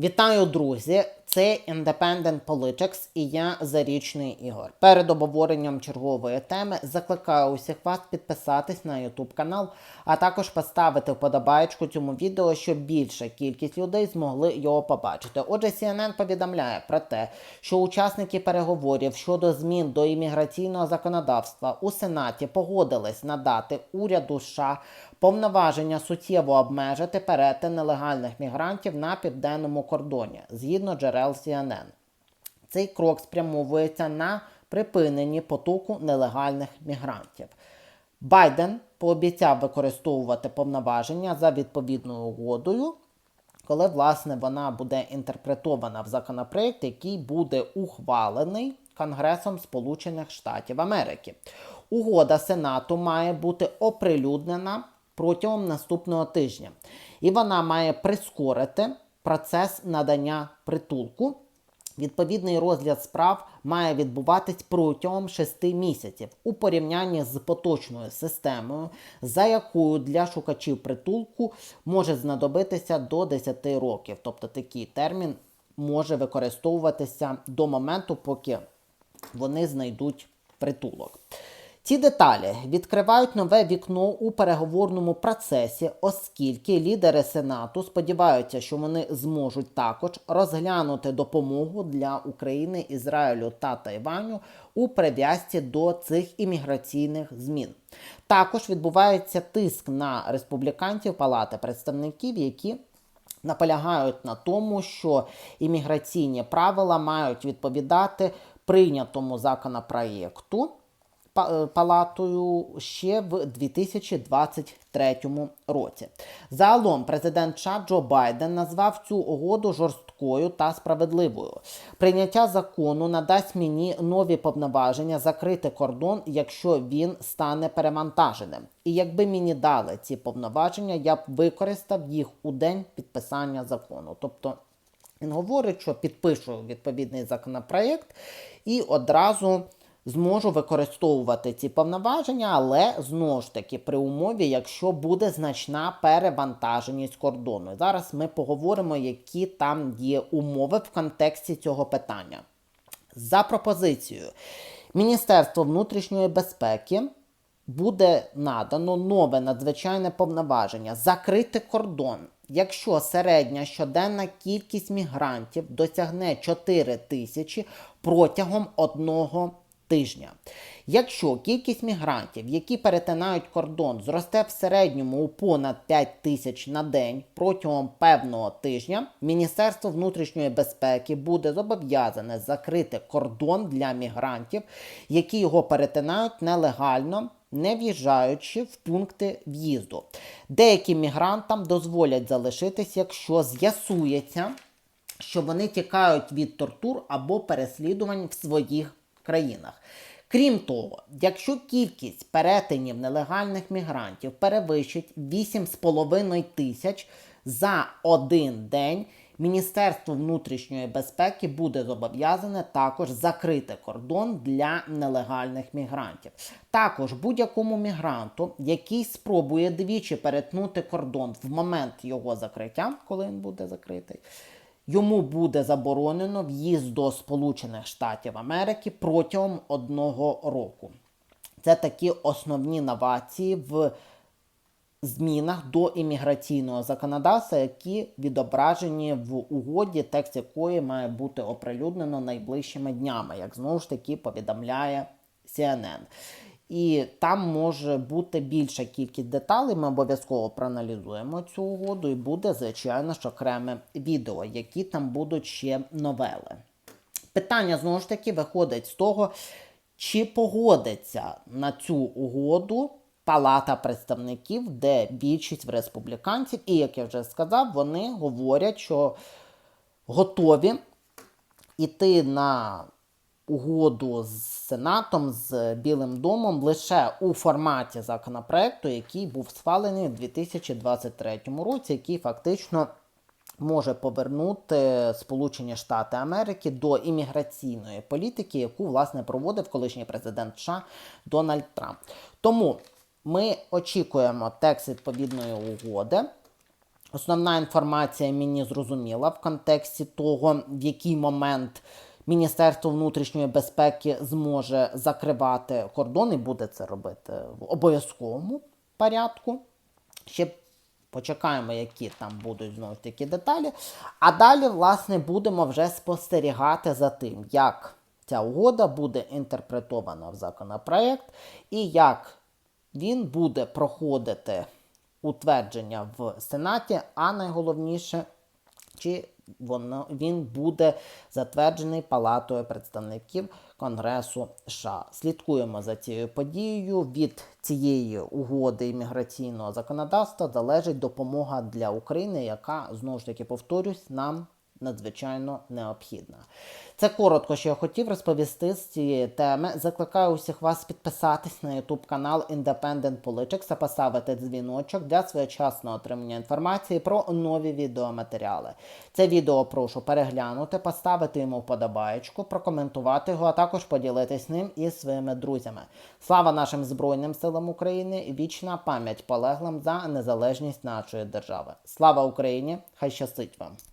Вітаю, друзі! Це Independent Politics і я Зарічний Ігор. Перед обговоренням чергової теми закликаю усіх вас підписатись на YouTube канал, а також поставити вподобаєчку цьому відео, щоб більша кількість людей змогли його побачити. Отже, CNN повідомляє про те, що учасники переговорів щодо змін до імміграційного законодавства у Сенаті погодились надати уряду США повноваження суттєво обмежити перетин нелегальних мігрантів на південному кордоні, згідно джерел CNN. Цей крок спрямовується на припиненні потоку нелегальних мігрантів. Байден пообіцяв використовувати повноваження за відповідною угодою, коли власне вона буде інтерпретована в законопроект, який буде ухвалений Конгресом Сполучених Штатів Америки. Угода Сенату має бути оприлюднена протягом наступного тижня, і вона має прискорити процес надання притулку. Відповідний розгляд справ має відбуватись протягом 6 місяців у порівнянні з поточною системою, за якою для шукачів притулку може знадобитися до 10 років. Тобто такий термін може використовуватися до моменту, поки вони знайдуть притулок. Ці деталі відкривають нове вікно у переговорному процесі, оскільки лідери Сенату сподіваються, що вони зможуть також розглянути допомогу для України, Ізраїлю та Тайваню у прив'язці до цих імміграційних змін. Також відбувається тиск на республіканців Палати представників, які наполягають на тому, що імміграційні правила мають відповідати прийнятому законопроєкту. Е, Палатою ще в 2023 році. Загалом президент США Джо Байден назвав цю угоду жорсткою та справедливою. Прийняття закону надасть мені нові повноваження закрити кордон, якщо він стане перевантаженим. І якби мені дали ці повноваження, я б використав їх у день підписання закону. Тобто він говорить, що підпишу відповідний законопроєкт і одразу зможу використовувати ці повноваження, але знову ж таки при умові, якщо буде значна перевантаженість кордону. Зараз ми поговоримо, які там є умови в контексті цього питання. За пропозицією Міністерства внутрішньої безпеки буде надано нове надзвичайне повноваження закрити кордон, якщо середня щоденна кількість мігрантів досягне 4 тисячі протягом одного тижня. Якщо кількість мігрантів, які перетинають кордон, зросте в середньому у понад 5 тисяч на день протягом певного тижня, Міністерство внутрішньої безпеки буде зобов'язане закрити кордон для мігрантів, які його перетинають нелегально. Не в'їжджаючи в пункти в'їзду, деяким мігрантам дозволять залишитись, якщо з'ясується, що вони тікають від тортур або переслідувань в своїх країнах. Крім того, якщо кількість перетинів нелегальних мігрантів перевищить 8,5 тисяч за один день, Міністерство внутрішньої безпеки буде зобов'язане також закрити кордон для нелегальних мігрантів. Також будь-якому мігранту, який спробує двічі перетнути кордон в момент його закриття, коли він буде закритий, йому буде заборонено в'їзд до Сполучених Штатів Америки протягом одного року. Це такі основні новації в змінах до імміграційного законодавства, які відображені в угоді, текст якої має бути оприлюднено найближчими днями, як знову ж таки повідомляє CNN. І там може бути більша кількість деталей. Ми обов'язково проаналізуємо цю угоду, і буде, звичайно, ж окреме відео, які там будуть ще новели. Питання знову ж таки виходить з того, чи погодиться на цю угоду Палата представників, де більшість республіканців, і як я вже сказав, вони говорять, що готові йти на угоду з Сенатом, з Білим домом лише у форматі законопроекту, який був схвалений у 2023 році, який фактично може повернути Сполучені Штати Америки до імміграційної політики, яку власне проводив колишній президент США Дональд Трамп. Тому ми очікуємо текст відповідної угоди. Основна інформація мені зрозуміла в контексті того, в який момент Міністерство внутрішньої безпеки зможе закривати кордон і буде це робити в обов'язковому порядку. Ще почекаємо, які там будуть знову ж таки деталі. А далі, власне, будемо вже спостерігати за тим, як ця угода буде інтерпретована в законопроект і як він буде проходити утвердження в Сенаті, а найголовніше, чи воно, він буде затверджений Палатою представників Конгресу США. Слідкуємо за цією подією. Від цієї угоди імміграційного законодавства залежить допомога для України, яка знову ж таки повторюсь, нам надзвичайно необхідна. Це коротко, що я хотів розповісти з цієї теми. Закликаю усіх вас підписатись на YouTube канал Independent Politics та поставити дзвіночок для своєчасного отримання інформації про нові відеоматеріали. Це відео прошу переглянути, поставити йому вподобаєчку, прокоментувати його, а також поділитись ним із своїми друзями. Слава нашим Збройним силам України! Вічна пам'ять полеглим за незалежність нашої держави. Слава Україні! Хай щастить вам!